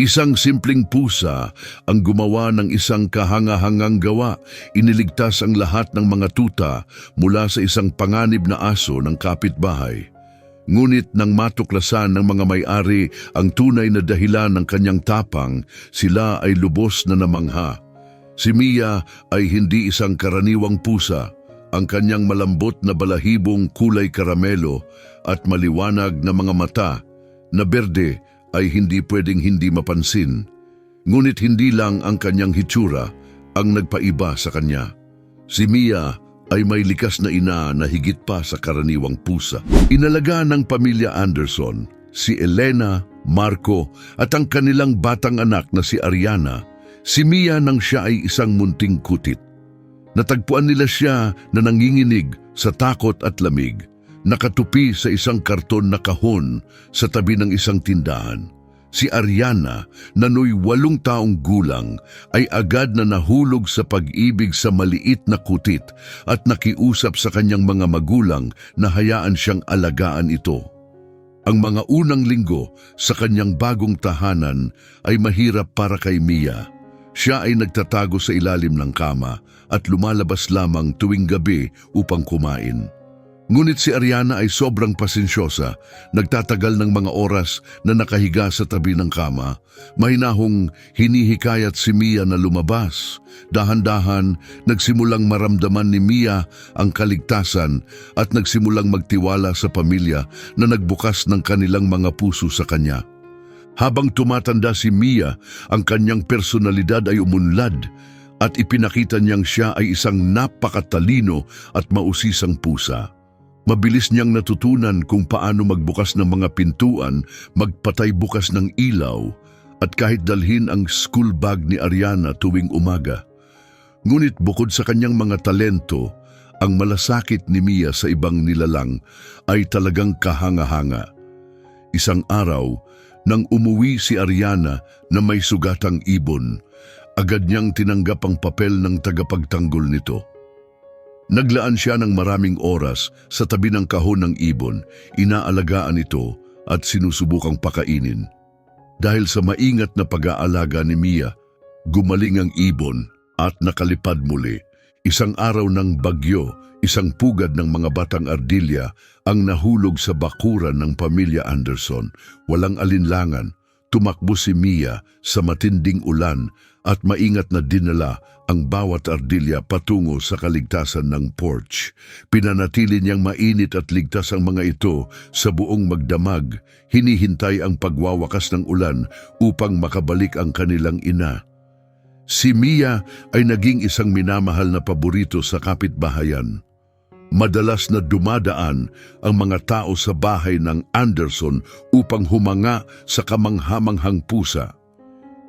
Isang simpleng pusa ang gumawa ng isang kahangahangang gawa. Iniligtas ang lahat ng mga tuta mula sa isang panganib na aso ng kapitbahay. Ngunit nang matuklasan ng mga may-ari ang tunay na dahilan ng kanyang tapang, sila ay lubos na namangha. Si Mia ay hindi isang karaniwang pusa. Ang kanyang malambot na balahibong kulay karamelo at maliwanag na mga mata na berde ay hindi pwedeng hindi mapansin. Ngunit hindi lang ang kanyang hitsura ang nagpaiba sa kanya. Si Mia ay may likas na ina na higit pa sa karaniwang pusa. Inalaga ng pamilya Anderson, si Elena, Marco at ang kanilang batang anak na si Ariana, si Mia nang siya ay isang munting kutit. Natagpuan nila siya na nanginginig sa takot at lamig, nakatupi sa isang karton na kahon sa tabi ng isang tindahan. Si Ariana, na no'y walong taong gulang, ay agad na nahulog sa pag-ibig sa maliit na kutit at nakiusap sa kanyang mga magulang na hayaan siyang alagaan ito. Ang mga unang linggo sa kanyang bagong tahanan ay mahirap para kay Mia. Siya ay nagtatago sa ilalim ng kama at lumalabas lamang tuwing gabi upang kumain. Ngunit si Ariana ay sobrang pasensyosa, nagtatagal ng mga oras na nakahiga sa tabi ng kama. Mahinahong hinihikayat si Mia na lumabas. Dahan-dahan, nagsimulang maramdaman ni Mia ang kaligtasan at nagsimulang magtiwala sa pamilya na nagbukas ng kanilang mga puso sa kanya. Habang tumatanda si Mia, ang kanyang personalidad ay umunlad at ipinakita niyang siya ay isang napakatalino at mausisang pusa. Mabilis niyang natutunan kung paano magbukas ng mga pintuan, magpatay bukas ng ilaw, at kahit dalhin ang school bag ni Ariana tuwing umaga. Ngunit bukod sa kanyang mga talento, ang malasakit ni Mia sa ibang nilalang ay talagang kahanga-hanga. Isang araw, nang umuwi si Ariana na may sugatang ibon, agad niyang tinanggap ang papel ng tagapagtanggol nito. Naglaan siya ng maraming oras sa tabi ng kahon ng ibon, inaalagaan ito at sinusubukang pakainin. Dahil sa maingat na pag-aalaga ni Mia, gumaling ang ibon at nakalipad muli. Isang araw ng bagyo, isang pugad ng mga batang ardilya ang nahulog sa bakuran ng pamilya Anderson. Walang alinlangan, tumakbo si Mia sa matinding ulan at maingat na dinala ang bawat ardilya patungo sa kaligtasan ng porch. Pinanatili niyang mainit at ligtas ang mga ito sa buong magdamag. Hinihintay ang pagwawakas ng ulan upang makabalik ang kanilang ina. Si Mia ay naging isang minamahal na paborito sa kapitbahayan. Madalas na dumadaan ang mga tao sa bahay ng Anderson upang humanga sa kamanghamanghang pusa.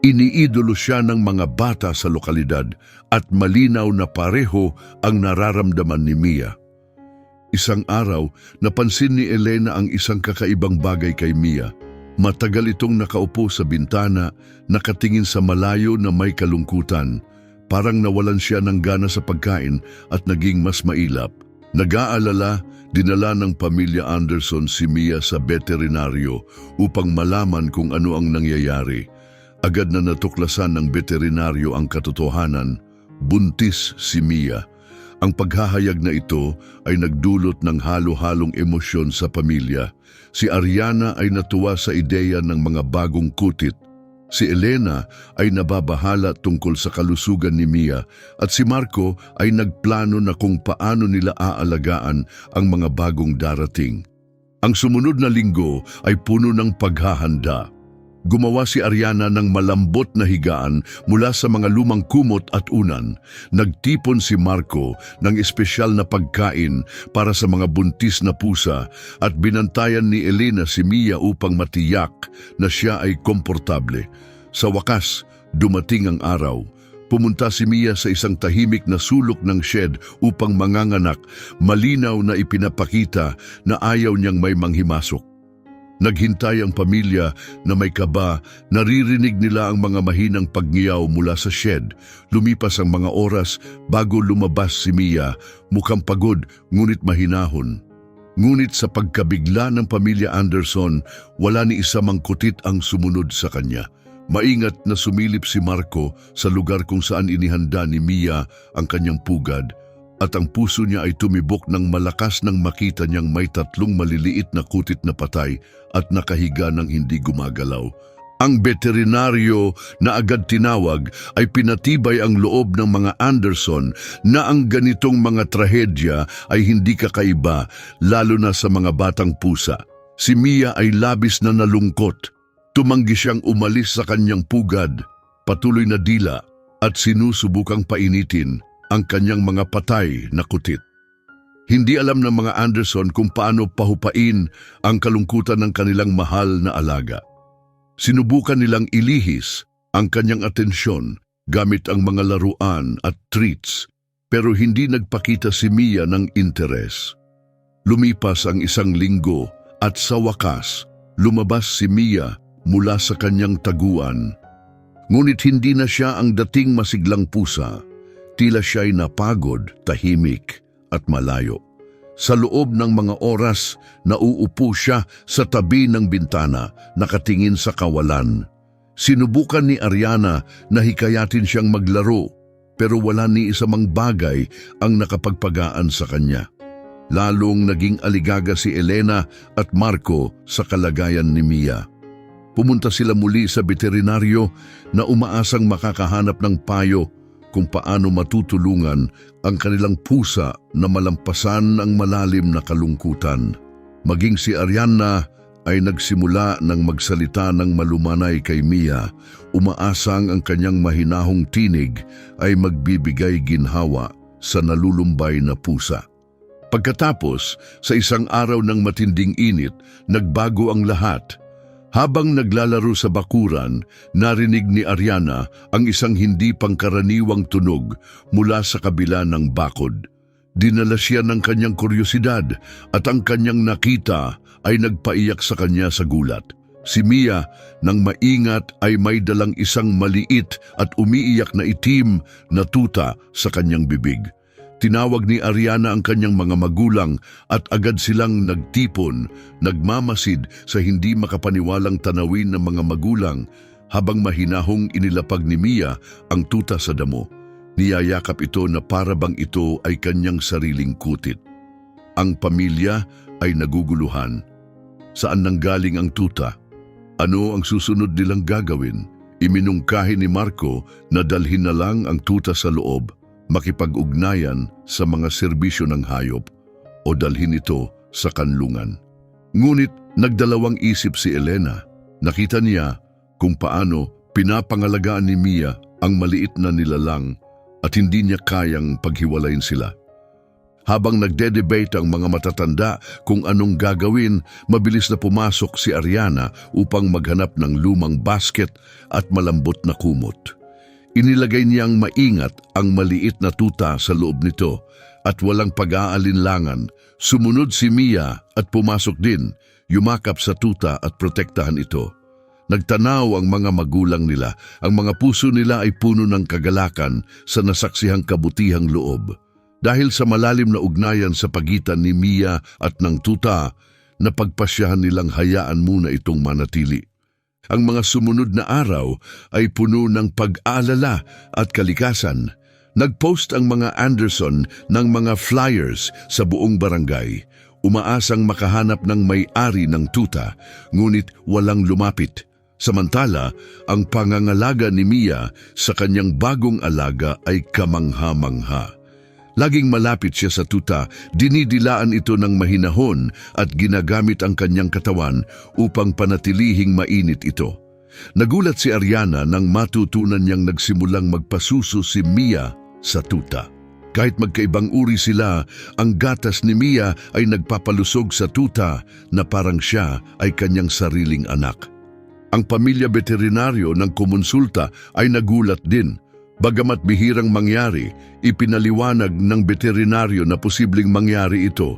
Iniidolo siya ng mga bata sa lokalidad at malinaw na pareho ang nararamdaman ni Mia. Isang araw, napansin ni Elena ang isang kakaibang bagay kay Mia. Matagal itong nakaupo sa bintana, nakatingin sa malayo na may kalungkutan. Parang nawalan siya ng gana sa pagkain at naging mas mailap. Nag-aalala, dinala ng pamilya Anderson si Mia sa veterinaryo upang malaman kung ano ang nangyayari. Agad na natuklasan ng veterinaryo ang katotohanan, buntis si Mia. Ang paghahayag na ito ay nagdulot ng halo-halong emosyon sa pamilya. Si Ariana ay natuwa sa ideya ng mga bagong kutit. Si Elena ay nababahala tungkol sa kalusugan ni Mia at si Marco ay nagplano na kung paano nila aalagaan ang mga bagong darating. Ang sumunod na linggo ay puno ng paghahanda. Gumawa si Ariana ng malambot na higaan mula sa mga lumang kumot at unan. Nagtipon si Marco ng espesyal na pagkain para sa mga buntis na pusa at binantayan ni Elena si Mia upang matiyak na siya ay komportable. Sa wakas, dumating ang araw. Pumunta si Mia sa isang tahimik na sulok ng shed upang manganganak, malinaw na ipinapakita na ayaw niyang may manghimasok. Naghintay ang pamilya na may kaba, naririnig nila ang mga mahinang pagngiyaw mula sa shed. Lumipas ang mga oras bago lumabas si Mia, mukhang pagod ngunit mahinahon. Ngunit sa pagkabigla ng pamilya Anderson, wala ni isa mang kutit ang sumunod sa kanya. Maingat na sumilip si Marco sa lugar kung saan inihanda ni Mia ang kanyang pugad at ang puso niya ay tumibok ng malakas nang makita niyang may tatlong maliliit na kutit na patay at nakahiga ng hindi gumagalaw. Ang veterinaryo na agad tinawag ay pinatibay ang loob ng mga Anderson na ang ganitong mga trahedya ay hindi kakaiba lalo na sa mga batang pusa. Si Mia ay labis na nalungkot. Tumanggi siyang umalis sa kanyang pugad, patuloy na dila at sinusubukang painitin ang kanyang mga patay na kutit. Hindi alam ng mga Anderson kung paano pahupain ang kalungkutan ng kanilang mahal na alaga. Sinubukan nilang ilihis ang kanyang atensyon gamit ang mga laruan at treats pero hindi nagpakita si Mia ng interes. Lumipas ang isang linggo at sa wakas lumabas si Mia mula sa kanyang taguan. Ngunit hindi na siya ang dating masiglang pusa. Tila siya'y napagod, tahimik at malayo. Sa loob ng mga oras, nauupo siya sa tabi ng bintana, nakatingin sa kawalan. Sinubukan ni Ariana na hikayatin siyang maglaro, pero wala ni isa mang bagay ang nakapagpagaan sa kanya. Lalong naging aligaga si Elena at Marco sa kalagayan ni Mia. Pumunta sila muli sa veterinaryo na umaasang makakahanap ng payo kung paano matutulungan ang kanilang pusa na malampasan ang malalim na kalungkutan. Maging si Ariana ay nagsimula ng magsalita ng malumanay kay Mia, umaasang ang kanyang mahinahong tinig ay magbibigay ginhawa sa nalulumbay na pusa. Pagkatapos, sa isang araw ng matinding init, nagbago ang lahat. Habang naglalaro sa bakuran, narinig ni Ariana ang isang hindi pangkaraniwang tunog mula sa kabila ng bakod. Dinala siya ng kanyang kuryosidad at ang kanyang nakita ay nagpaiyak sa kanya sa gulat. Si Mia, nang maingat ay may dalang isang maliit at umiiyak na itim na tuta sa kanyang bibig. Tinawag ni Ariana ang kanyang mga magulang at agad silang nagtipon, nagmamasid sa hindi makapaniwalang tanawin ng mga magulang habang mahinahong inilapag ni Mia ang tuta sa damo. Niyayakap ito na para bang ito ay kanyang sariling kutit. Ang pamilya ay naguguluhan. Saan nanggaling ang tuta? Ano ang susunod nilang gagawin? Iminungkahi ni Marco na dalhin na lang ang tuta sa loob makipag-ugnayan sa mga serbisyo ng hayop o dalhin ito sa kanlungan. Ngunit nagdalawang isip si Elena. Nakita niya kung paano pinapangalagaan ni Mia ang maliit na nilalang at hindi niya kayang paghiwalayin sila. Habang nagde-debate ang mga matatanda kung anong gagawin, mabilis na pumasok si Ariana upang maghanap ng lumang basket at malambot na kumot. Inilagay niyang maingat ang maliit na tuta sa loob nito at walang pag-aalinlangan. Sumunod si Mia at pumasok din, yumakap sa tuta at protektahan ito. Nagtanaw ang mga magulang nila, ang mga puso nila ay puno ng kagalakan sa nasaksihang kabutihang loob. Dahil sa malalim na ugnayan sa pagitan ni Mia at ng tuta, napagpasyahan nilang hayaan muna itong manatili. Ang mga sumunod na araw ay puno ng pag-aalala at kalikasan. Nagpost ang mga Anderson ng mga flyers sa buong barangay. Umaasang makahanap ng may-ari ng tuta, ngunit walang lumapit. Samantala, ang pangangalaga ni Mia sa kanyang bagong alaga ay kamangha-mangha. Laging malapit siya sa tuta, dinidilaan ito ng mahinahon at ginagamit ang kanyang katawan upang panatilihing mainit ito. Nagulat si Ariana nang matutunan niyang nagsimulang magpasuso si Mia sa tuta. Kahit magkaibang uri sila, ang gatas ni Mia ay nagpapalusog sa tuta na parang siya ay kanyang sariling anak. Ang pamilya veterinaryo ng kumonsulta ay nagulat din Bagamat bihirang mangyari, ipinaliwanag ng veterinaryo na posibleng mangyari ito.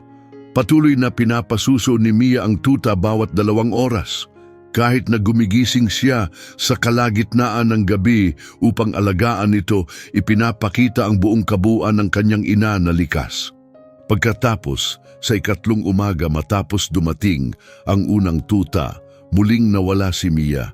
Patuloy na pinapasuso ni Mia ang tuta bawat dalawang oras. Kahit na gumigising siya sa kalagitnaan ng gabi upang alagaan ito, ipinapakita ang buong kabuuan ng kanyang ina na likas. Pagkatapos, sa ikatlong umaga matapos dumating ang unang tuta, muling nawala si Mia.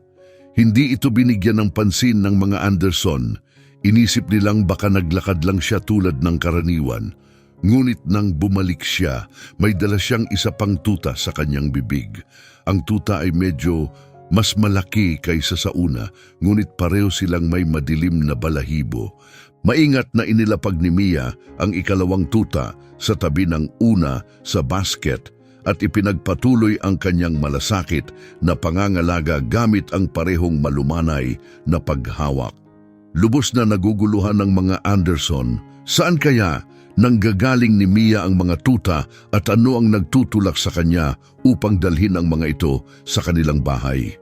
Hindi ito binigyan ng pansin ng mga Anderson. Inisip nilang baka naglakad lang siya tulad ng karaniwan. Ngunit nang bumalik siya, may dala siyang isa pang tuta sa kanyang bibig. Ang tuta ay medyo mas malaki kaysa sa una, ngunit pareho silang may madilim na balahibo. Maingat na inilapag ni Mia ang ikalawang tuta sa tabi ng una sa basket at ipinagpatuloy ang kanyang malasakit na pangangalaga gamit ang parehong malumanay na paghawak. Lubos na naguguluhan ng mga Anderson, saan kaya nanggagaling ni Mia ang mga tuta at ano ang nagtutulak sa kanya upang dalhin ang mga ito sa kanilang bahay?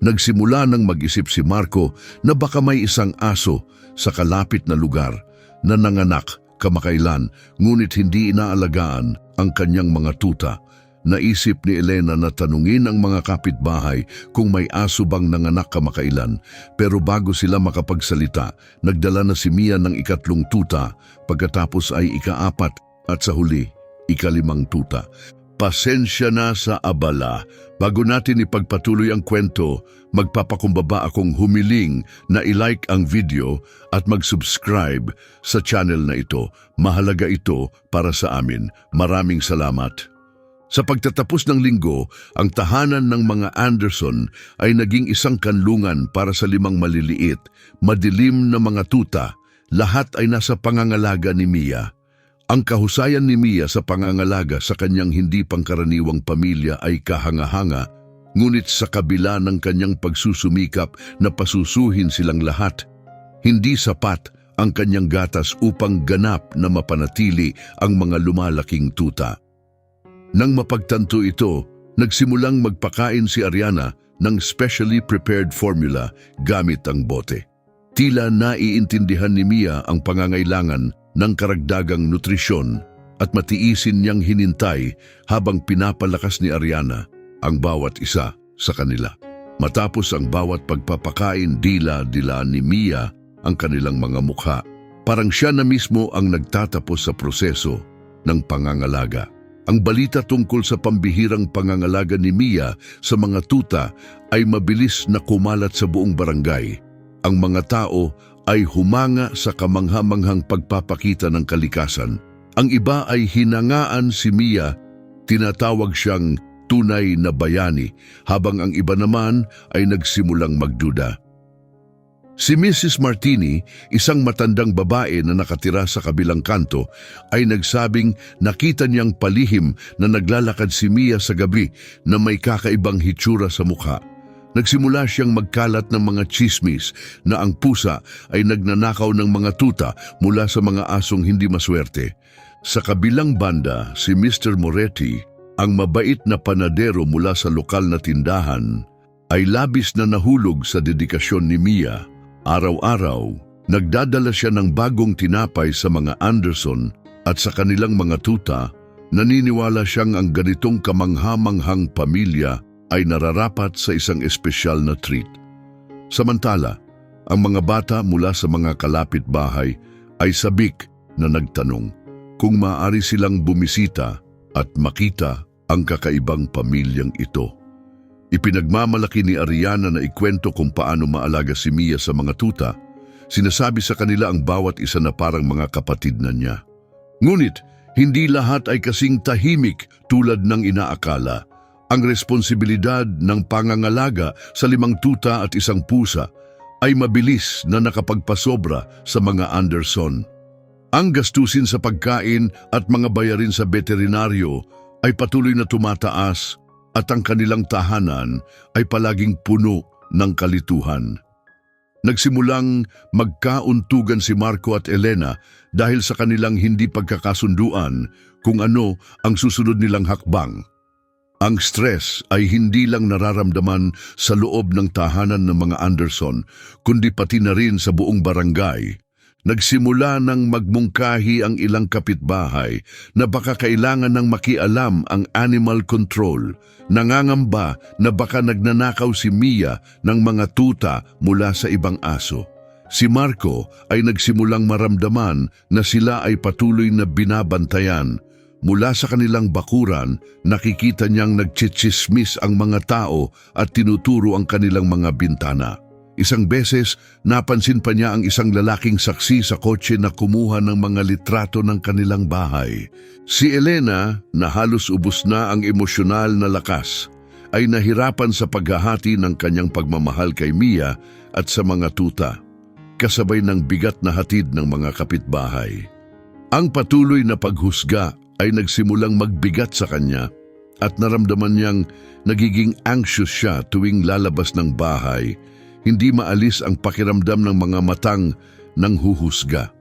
Nagsimula nang mag-isip si Marco na baka may isang aso sa kalapit na lugar na nanganak kamakailan ngunit hindi inaalagaan ang kanyang mga tuta. Naisip ni Elena na tanungin ang mga kapitbahay kung may aso bang nanganak kamakailan pero bago sila makapagsalita, nagdala na si Mia ng ikatlong tuta pagkatapos ay ikaapat at sa huli, ikalimang tuta. Pasensya na sa abala. Bago natin ipagpatuloy ang kwento, magpapakumbaba akong humiling na ilike ang video at mag-subscribe sa channel na ito. Mahalaga ito para sa amin. Maraming salamat. Sa pagtatapos ng linggo, ang tahanan ng mga Anderson ay naging isang kanlungan para sa limang maliliit, madilim na mga tuta. Lahat ay nasa pangangalaga ni Mia. Ang kahusayan ni Mia sa pangangalaga sa kanyang hindi pangkaraniwang pamilya ay kahanga-hanga, ngunit sa kabila ng kanyang pagsusumikap na pasusuhin silang lahat, hindi sapat ang kanyang gatas upang ganap na mapanatili ang mga lumalaking tuta. Nang mapagtanto ito, nagsimulang magpakain si Ariana ng specially prepared formula gamit ang bote. Tila naiintindihan ni Mia ang pangangailangan ng karagdagang nutrisyon at matiisin niyang hinintay habang pinapalakas ni Ariana ang bawat isa sa kanila. Matapos ang bawat pagpapakain dila-dila ni Mia ang kanilang mga mukha, parang siya na mismo ang nagtatapos sa proseso ng pangangalaga. Ang balita tungkol sa pambihirang pangangalaga ni Mia sa mga tuta ay mabilis na kumalat sa buong barangay. Ang mga tao ay humanga sa kamanghamanghang pagpapakita ng kalikasan. Ang iba ay hinangaan si Mia, tinatawag siyang tunay na bayani, habang ang iba naman ay nagsimulang magduda. Si Mrs. Martini, isang matandang babae na nakatira sa kabilang kanto, ay nagsabing nakita niyang palihim na naglalakad si Mia sa gabi na may kakaibang hitsura sa mukha. Nagsimula siyang magkalat ng mga chismis na ang pusa ay nagnanakaw ng mga tuta mula sa mga asong hindi maswerte. Sa kabilang banda, si Mr. Moretti, ang mabait na panadero mula sa lokal na tindahan, ay labis na nahulog sa dedikasyon ni Mia. Araw-araw, nagdadala siya ng bagong tinapay sa mga Anderson at sa kanilang mga tuta, naniniwala siyang ang ganitong kamanghamanghang pamilya ay nararapat sa isang espesyal na treat. Samantala, ang mga bata mula sa mga kalapit bahay ay sabik na nagtanong kung maaari silang bumisita at makita ang kakaibang pamilyang ito. Ipinagmamalaki ni Ariana na ikwento kung paano maalaga si Mia sa mga tuta. Sinasabi sa kanila ang bawat isa na parang mga kapatid na niya. Ngunit, hindi lahat ay kasing tahimik tulad ng inaakala. Ang responsibilidad ng pangangalaga sa limang tuta at isang pusa ay mabilis na nakapagpasobra sa mga Anderson. Ang gastusin sa pagkain at mga bayarin sa veterinaryo ay patuloy na tumataas at ang kanilang tahanan ay palaging puno ng kalituhan. Nagsimulang magkauntugan si Marco at Elena dahil sa kanilang hindi pagkakasunduan kung ano ang susunod nilang hakbang. Ang stress ay hindi lang nararamdaman sa loob ng tahanan ng mga Anderson, kundi pati na rin sa buong barangay. Nagsimula ng magmungkahi ang ilang kapitbahay na baka kailangan ng makialam ang animal control. Nangangamba na baka nagnanakaw si Mia ng mga tuta mula sa ibang aso. Si Marco ay nagsimulang maramdaman na sila ay patuloy na binabantayan, Mula sa kanilang bakuran, nakikita niyang nagchichismis ang mga tao at tinuturo ang kanilang mga bintana. Isang beses, napansin pa niya ang isang lalaking saksi sa kotse na kumuha ng mga litrato ng kanilang bahay. Si Elena, na halos ubos na ang emosyonal na lakas, ay nahirapan sa paghahati ng kanyang pagmamahal kay Mia at sa mga tuta, kasabay ng bigat na hatid ng mga kapitbahay. Ang patuloy na paghusga ay nagsimulang magbigat sa kanya at naramdaman niyang nagiging anxious siya tuwing lalabas ng bahay, hindi maalis ang pakiramdam ng mga matang ng huhusga.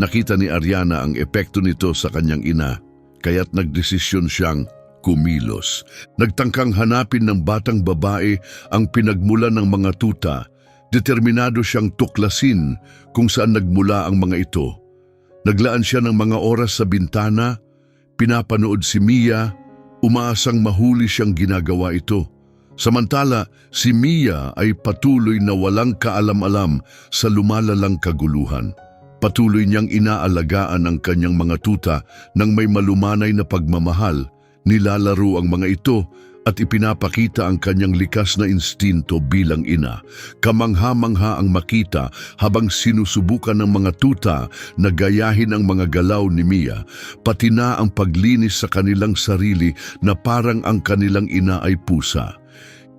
Nakita ni Ariana ang epekto nito sa kanyang ina, kaya't nagdesisyon siyang kumilos. Nagtangkang hanapin ng batang babae ang pinagmulan ng mga tuta, determinado siyang tuklasin kung saan nagmula ang mga ito. Naglaan siya ng mga oras sa bintana, pinapanood si Mia, umaasang mahuli siyang ginagawa ito. Samantala, si Mia ay patuloy na walang kaalam-alam sa lumalalang kaguluhan. Patuloy niyang inaalagaan ang kanyang mga tuta ng may malumanay na pagmamahal, nilalaro ang mga ito at ipinapakita ang kanyang likas na instinto bilang ina. Kamangha-mangha ang makita habang sinusubukan ng mga tuta na gayahin ang mga galaw ni Mia, pati na ang paglinis sa kanilang sarili na parang ang kanilang ina ay pusa.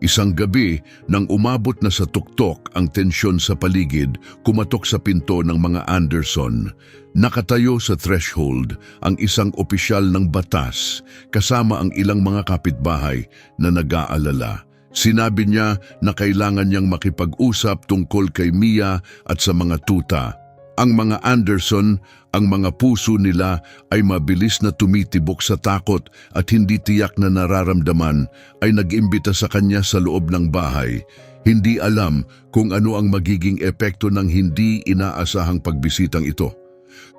Isang gabi, nang umabot na sa tuktok ang tensyon sa paligid, kumatok sa pinto ng mga Anderson. Nakatayo sa threshold ang isang opisyal ng batas kasama ang ilang mga kapitbahay na nag-aalala. Sinabi niya na kailangan niyang makipag-usap tungkol kay Mia at sa mga tuta. Ang mga Anderson, ang mga puso nila ay mabilis na tumitibok sa takot at hindi tiyak na nararamdaman ay nag-imbita sa kanya sa loob ng bahay. Hindi alam kung ano ang magiging epekto ng hindi inaasahang pagbisitang ito.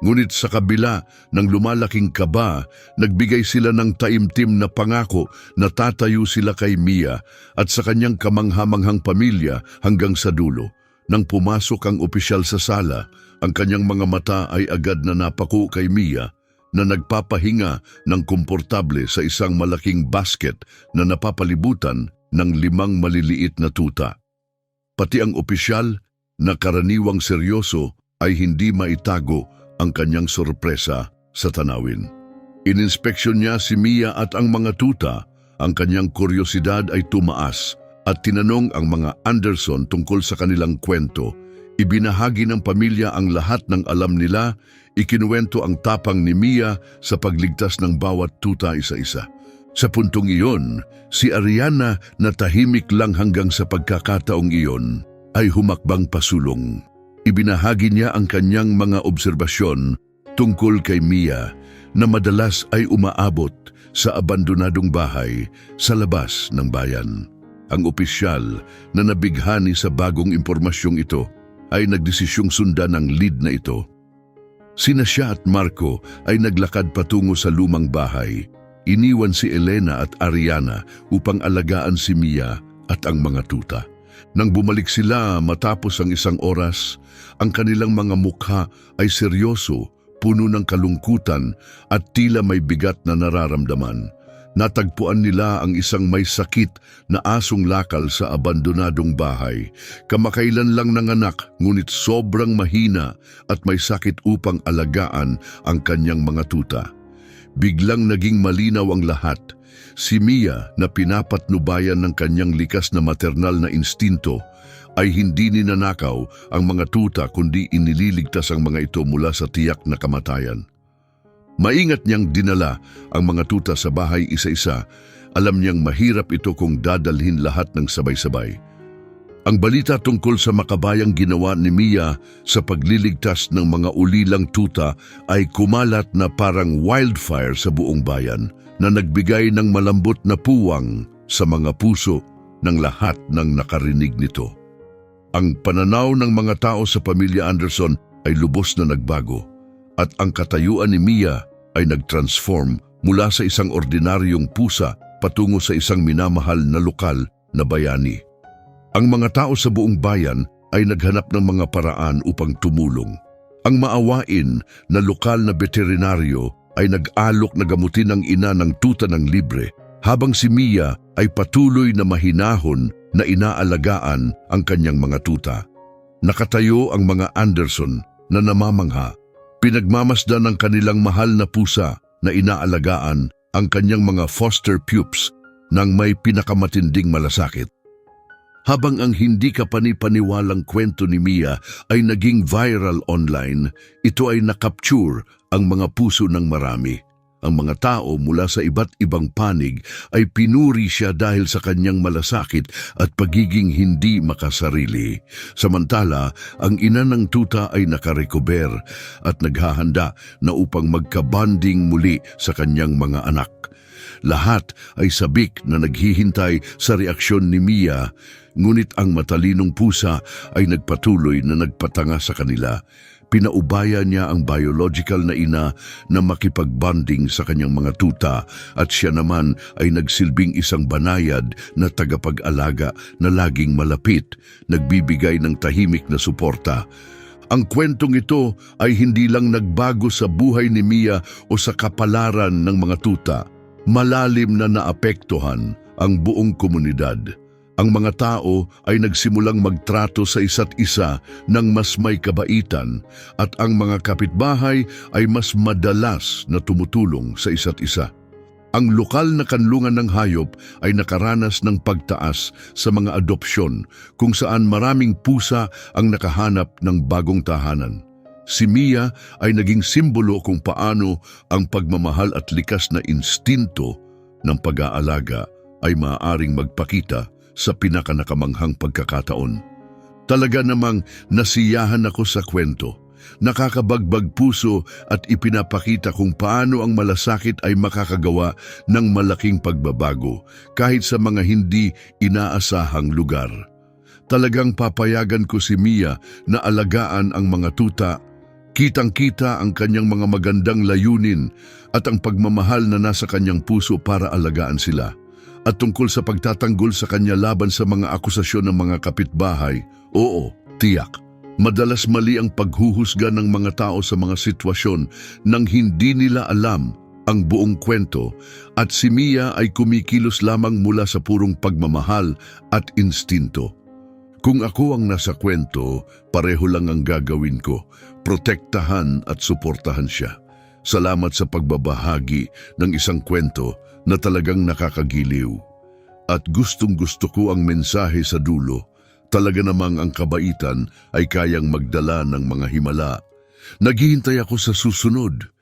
Ngunit sa kabila ng lumalaking kaba, nagbigay sila ng taimtim na pangako na tatayo sila kay Mia at sa kanyang kamanghamanghang pamilya hanggang sa dulo. Nang pumasok ang opisyal sa sala, ang kanyang mga mata ay agad na napako kay Mia na nagpapahinga ng komportable sa isang malaking basket na napapalibutan ng limang maliliit na tuta. Pati ang opisyal na karaniwang seryoso ay hindi maitago ang kanyang sorpresa sa tanawin. Ininspeksyon niya si Mia at ang mga tuta, ang kanyang kuryosidad ay tumaas at tinanong ang mga Anderson tungkol sa kanilang kwento. Ibinahagi ng pamilya ang lahat ng alam nila, ikinuwento ang tapang ni Mia sa pagligtas ng bawat tuta isa-isa. Sa puntong iyon, si Ariana na tahimik lang hanggang sa pagkakataong iyon ay humakbang pasulong. Ibinahagi niya ang kanyang mga obserbasyon tungkol kay Mia na madalas ay umaabot sa abandonadong bahay sa labas ng bayan. Ang opisyal na nabighani sa bagong impormasyong ito ay nagdesisyong sundan ang lead na ito. Sina siya at Marco ay naglakad patungo sa lumang bahay. Iniwan si Elena at Ariana upang alagaan si Mia at ang mga tuta. Nang bumalik sila matapos ang isang oras, ang kanilang mga mukha ay seryoso, puno ng kalungkutan at tila may bigat na nararamdaman. Natagpuan nila ang isang may sakit na asong lakal sa abandonadong bahay. Kamakailan lang nanganak ngunit sobrang mahina at may sakit upang alagaan ang kanyang mga tuta. Biglang naging malinaw ang lahat. Si Mia na pinapatnubayan ng kanyang likas na maternal na instinto ay hindi ninanakaw ang mga tuta kundi inililigtas ang mga ito mula sa tiyak na kamatayan. Maingat niyang dinala ang mga tuta sa bahay isa-isa. Alam niyang mahirap ito kung dadalhin lahat ng sabay-sabay. Ang balita tungkol sa makabayang ginawa ni Mia sa pagliligtas ng mga ulilang tuta ay kumalat na parang wildfire sa buong bayan na nagbigay ng malambot na puwang sa mga puso ng lahat ng nakarinig nito. Ang pananaw ng mga tao sa pamilya Anderson ay lubos na nagbago at ang katayuan ni Mia ay nag-transform mula sa isang ordinaryong pusa patungo sa isang minamahal na lokal na bayani. Ang mga tao sa buong bayan ay naghanap ng mga paraan upang tumulong. Ang maawain na lokal na veterinaryo ay nag-alok na gamutin ang ina ng tuta ng libre habang si Mia ay patuloy na mahinahon na inaalagaan ang kanyang mga tuta. Nakatayo ang mga Anderson na namamangha. Pinagmamasdan ng kanilang mahal na pusa na inaalagaan ang kanyang mga foster pups ng may pinakamatinding malasakit. Habang ang hindi kapanipaniwalang kwento ni Mia ay naging viral online, ito ay nakapture ang mga puso ng marami. Ang mga tao mula sa iba't ibang panig ay pinuri siya dahil sa kanyang malasakit at pagiging hindi makasarili. Samantala, ang ina ng tuta ay nakarekober at naghahanda na upang magkabanding muli sa kanyang mga anak. Lahat ay sabik na naghihintay sa reaksyon ni Mia, ngunit ang matalinong pusa ay nagpatuloy na nagpatanga sa kanila. Pinaubaya niya ang biological na ina na makipagbanding sa kanyang mga tuta at siya naman ay nagsilbing isang banayad na tagapag-alaga na laging malapit, nagbibigay ng tahimik na suporta. Ang kwentong ito ay hindi lang nagbago sa buhay ni Mia o sa kapalaran ng mga tuta. Malalim na naapektuhan ang buong komunidad. Ang mga tao ay nagsimulang magtrato sa isa't isa ng mas may kabaitan at ang mga kapitbahay ay mas madalas na tumutulong sa isa't isa. Ang lokal na kanlungan ng hayop ay nakaranas ng pagtaas sa mga adopsyon kung saan maraming pusa ang nakahanap ng bagong tahanan. Si Mia ay naging simbolo kung paano ang pagmamahal at likas na instinto ng pag-aalaga ay maaaring magpakita sa pinakanakamanghang pagkakataon. Talaga namang nasiyahan ako sa kwento. Nakakabagbag puso at ipinapakita kung paano ang malasakit ay makakagawa ng malaking pagbabago kahit sa mga hindi inaasahang lugar. Talagang papayagan ko si Mia na alagaan ang mga tuta Kitang-kita ang kanyang mga magandang layunin at ang pagmamahal na nasa kanyang puso para alagaan sila. At tungkol sa pagtatanggol sa kanya laban sa mga akusasyon ng mga kapitbahay, oo, tiyak. Madalas mali ang paghuhusga ng mga tao sa mga sitwasyon nang hindi nila alam ang buong kwento at si Mia ay kumikilos lamang mula sa purong pagmamahal at instinto. Kung ako ang nasa kwento, pareho lang ang gagawin ko. Protektahan at suportahan siya. Salamat sa pagbabahagi ng isang kwento na talagang nakakagiliw. At gustong gusto ko ang mensahe sa dulo. Talaga namang ang kabaitan ay kayang magdala ng mga himala. Naghihintay ako sa susunod.